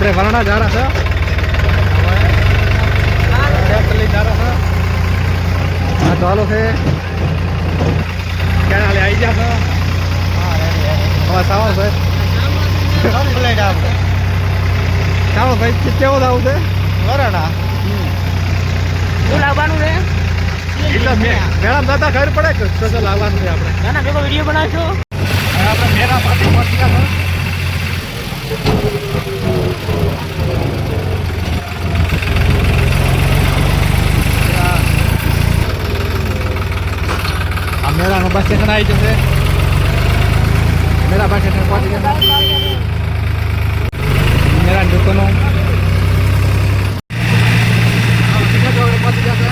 આપણે વરણા જા રહ્યા આ ચાલો છે. ક્યાં હાલે આવી ગયા છે. હવે સાવો ભાઈ. ચાલો ભાઈ કેવો આવું છે? વરાણા. શું લાવવાનું છે? એટલે મે- મેળામાં દાદા ખબર પડે કે સ્પેશિયલ આવવાનું છે આપણે? ભેગો વીડિયો બનાવશો આપણે મેળા પહોંચી ગયા છે આ મેળાનું બસ સ્ટેશન આવી જશે મેળા બસ સ્ટેશન પહોંચી ગયા મેળાની દુકાનો પહોંચી ગયા છે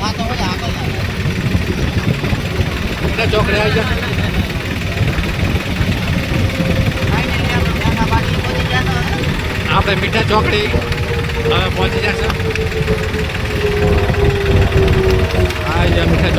આ તો ઓલા આગળ એટલે ચોકડે આવી જશે આપણે મીઠા ચોકડી હવે પહોંચી જશે આ જ મીઠા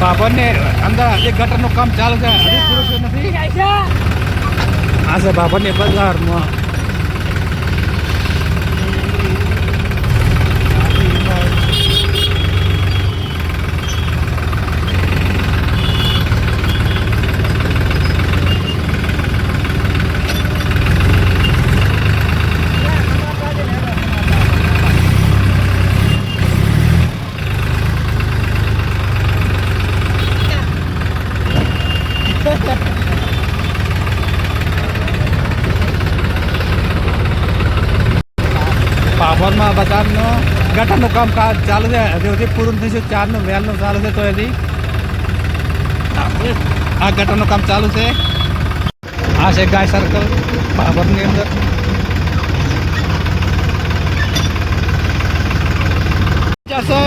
બાબરને અંદર એક ગટરનું કામ ચાલુ છે. હજી પૂરું થયું નથી આ છે બાબરની બજારમાં ગટરનું કામકાજ ચાલુ છે. હજી સુધી પૂરું થયું. ચારનું, વેલનું ચાલુ છે તો હજી. આ ગટરનું કામ ચાલુ છે. આ છે ગાય સર્કલ પાપડની અંદર. જશે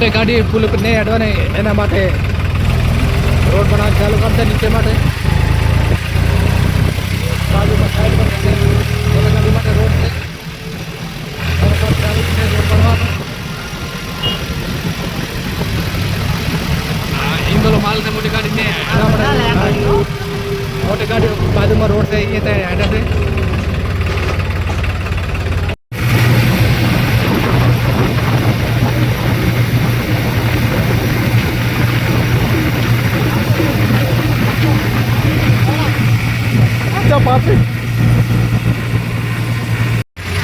મોટી ગાડી પુલ ઉપર નહીં અડવા નહીં એના માટે રોડ બનાવવાનું ચાલુ કરશે નીચે માટે બાજુમાં સાઈડ પર છે મોટી ગાડી માટે રોડ છે બરોબર ચાલુ છે રોડ બનાવવાનો આ ઇન્દોરો માલ છે મોટી ગાડી ને એના માટે મોટી ગાડીઓ બાજુમાં રોડ છે અહીંયા ત્યાં હેડે છે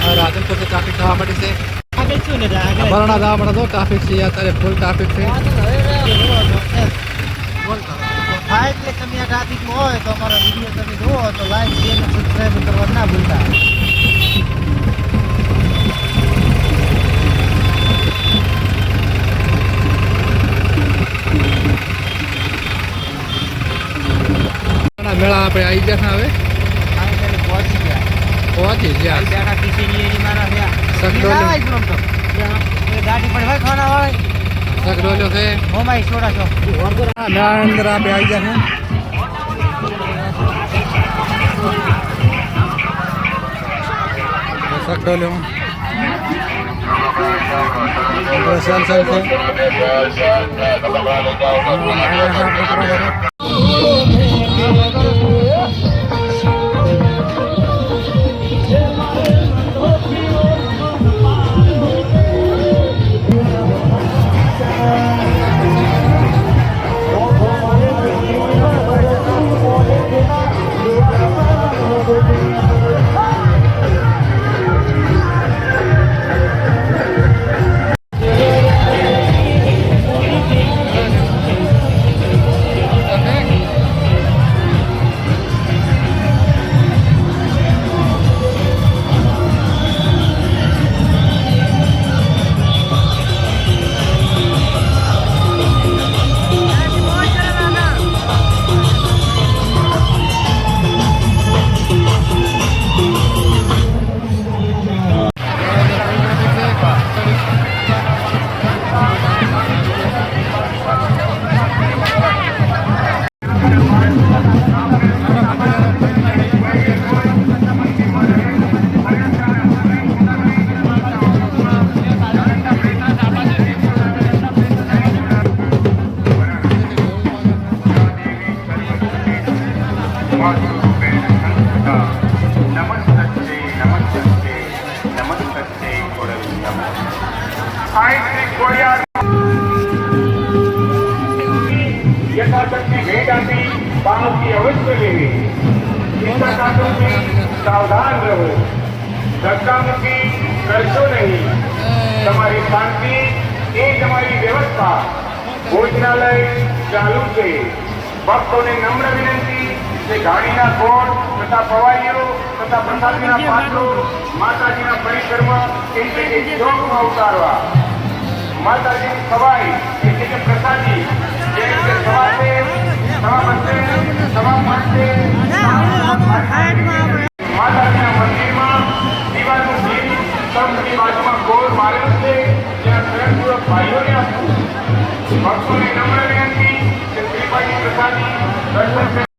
પાછળથી ટ્રાફિક થવા માંડી છે. ને જવા માટે તો ટ્રાફિક છે અત્યારે ફૂલ ટ્રાફિક છે. હા એટલે તમે આ ટ્રાફિકમાં હોય તો અમારો વીડિયો તમે જુઓ તો લાઈક શેર અને સબસ્ક્રાઈબ કરવા ના ભૂલતા. મેળા આપણે આવી ગયા હવે. પહોંચી ગયા. બેઠા કિશોરી એની મારા થયા ગાડી પણ હોય ખાના વાળી સગડોલ્યો છે મોમાઈ છોડા છો. મેળા અંદર આવી ગયા છે. છે. નમસ્તે નમસ્તે નમસ્તે કોડલ આઈ શ્રી કોડિયા યથાશક્તિ ભેટ આપી પામતી અવશ્ય લેવી ચિંતાકારોથી સાવધાન રહો ધક્કામુક્કી કરશો નહીં તમારી શાંતિ એ તમારી વ્યવસ્થા ભોજનાલય ચાલુ છે ભક્તોને નમ્ર વિનંતી ગાડીના ગોળ તથા પવાઈઓ તથા પ્રસાદીના પાત્રો માતાજીના પરિક્રમા એટલે કે ચોકમાં ઉતારવા માતાજીની સવાઈ એટલે કે પ્રસાદી જે રીતે સવા છે સવા બનશે સવા પાંચે માતાજીના મંદિરમાં દીવાનું દીપ બાજુમાં ગોળ મારેલું છે. ત્યાં સ્વયંપૂર્વક ભાઈઓને આપવું ભક્તોને નમ્ર વિનંતી કે શ્રીપાજી પ્રસાદી દર્શન